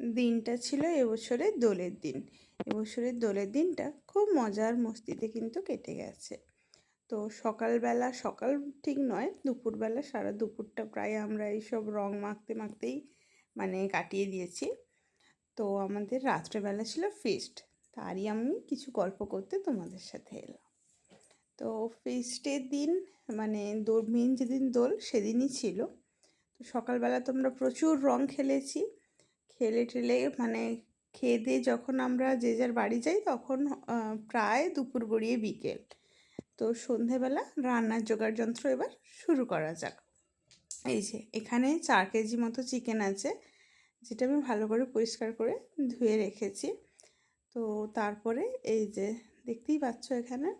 দিনটা ছিল এবছরের দোলের দিন। এবছরের দোলের দিনটা খুব মজার, মস্তিতে কিন্তু কেটে গেছে। তো সকালবেলা, সকাল ঠিক নয়, দুপুরবেলা, সারা দুপুরটা প্রায় আমরা এইসব রং মাখতে মাখতেই মানে কাটিয়ে দিয়েছি। তো আমাদের রাত্রেবেলা ছিল ফিস্ট তারই আমি কিছু গল্প করতে তোমাদের সাথে এলাম। তো ফিস্টের দিন মানে দোল মেন যেদিন দোল সেদিনই ছিল। তো সকালবেলা তো আমরা প্রচুর রং খেলেছি। খেলে টেলে মানে খেয়ে যখন আমরা যে যার বাড়ি যাই তখন প্রায় দুপুর গড়িয়ে বিকেল। তো সন্ধেবেলা রান্নার জোগাড় যন্ত্র এবার শুরু করা যাক। এই যে, এখানে চার কেজি মতো চিকেন আছে, যেটা আমি ভালো করে পরিষ্কার করে ধুয়ে রেখেছি। তো তারপরে এই যে, দেখতেই পাচ্ছ এখানে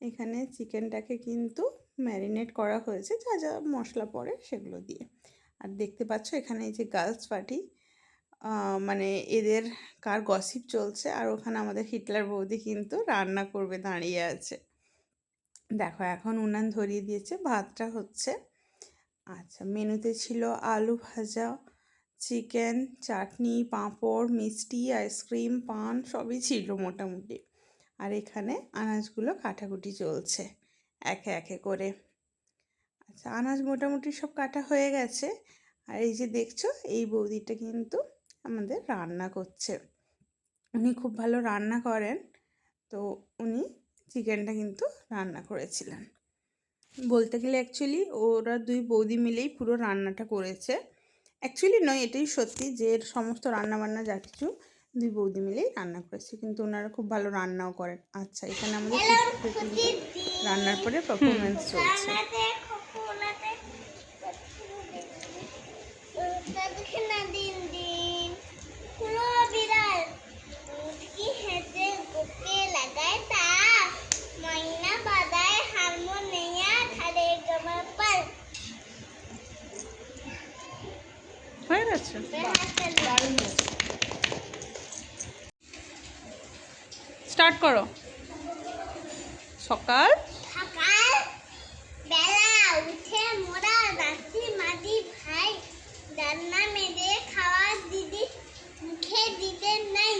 এখানে চিকেনটাকে কিন্তু ম্যারিনেট করা হয়েছে, যা যা মশলা পড়ে সেগুলো দিয়ে। আর দেখতে পাচ্ছ এখানে এই যে গার্লস পার্টি মানে এদের কার গসিপ চলছে আর ওখানে আমাদের হিটলার বৌদি কিন্তু রান্না করবে দাঁড়িয়ে আছে। দেখো এখন উনান ধরিয়ে দিয়েছে, ভাতটা হচ্ছে আচ্ছা মেনুতে ছিল আলু ভাজা, চিকেন, চাটনি, পাঁপড়, মিষ্টি, আইসক্রিম, পান সবই ছিল মোটামুটি। আর এখানে আনাজগুলো কাটাকুটি চলছে একে একে করে। আচ্ছা আনাজ মোটামুটি সব কাটা হয়ে গেছে। আর এই যে দেখছ, এই বৌদিটা কিন্তু আমাদের রান্না করছে। উনি খুব ভালো রান্না করেন। তো উনি চিকেনটা কিন্তু রান্না করেছিলেন। বলতে গেলে অ্যাকচুয়ালি ওরা দুই বৌদি মিলেই পুরো রান্নাটা করেছে। অ্যাকচুয়ালি নয় এটাই সত্যি যে এর সমস্ত রান্না বান্না যা কিছু দুই বৌদি মিলেই রান্না করেছে। কিন্তু ওনারা খুব ভালো রান্নাও করেন। আচ্ছা এখানে আমাদের রান্নার পরে পারফরমেন্স চলছে। দিন দিন। হয়ে স্টার্ট করো। সকাল। সকাল বেলা উঠে মোরা দাসি মাদি ভাই রান্না মেরে খাওয়া দিদি মুখে দিতে নাই।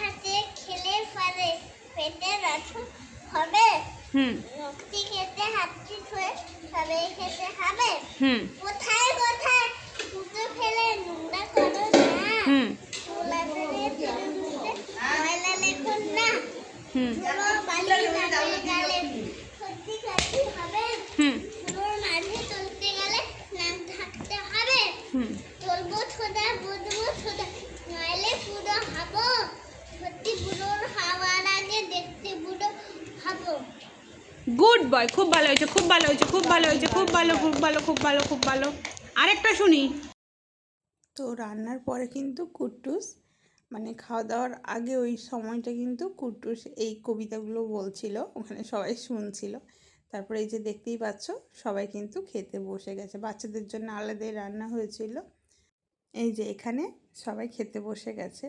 হাতে খেলে পারে পেটে হবে। হুম। মুক্তি খেতে সবে খেতে হবে। হুম। কোথায় কোথায় গুড বয়, খুব ভালো হয়েছে, খুব ভালো হয়েছে, খুব ভালো হয়েছে, খুব ভালো খুব ভালো খুব ভালো খুব ভালো। আরেকটা শুনি। তো রান্নার পরে কিন্তু কুট্টুস মানে খাওয়া দাওয়ার আগে ওই সময়টা কিন্তু কুট্টুস এই কবিতাগুলো বলছিল, ওখানে সবাই শুনছিল। তারপরে এই যে দেখতেই পাচ্ছ, সবাই কিন্তু খেতে বসে গেছে। বাচ্চাদের জন্য আলাদাই রান্না হয়েছিল। এই যে এখানে সবাই খেতে বসে গেছে।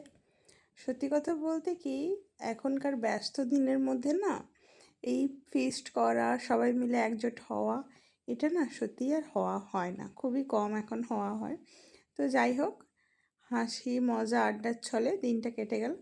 সত্যি কথা বলতে কি, এখনকার ব্যস্ত দিনের মধ্যে না, এই ফিস্ট করা, সবাই মিলে একজোট হওয়া, এটা না সত্যি আর হওয়া হয় না। খুবই কম এখন হওয়া হয়। তো যাই হোক হাসি মজা আড্ডার ছলে দিনটা কেটে গেল।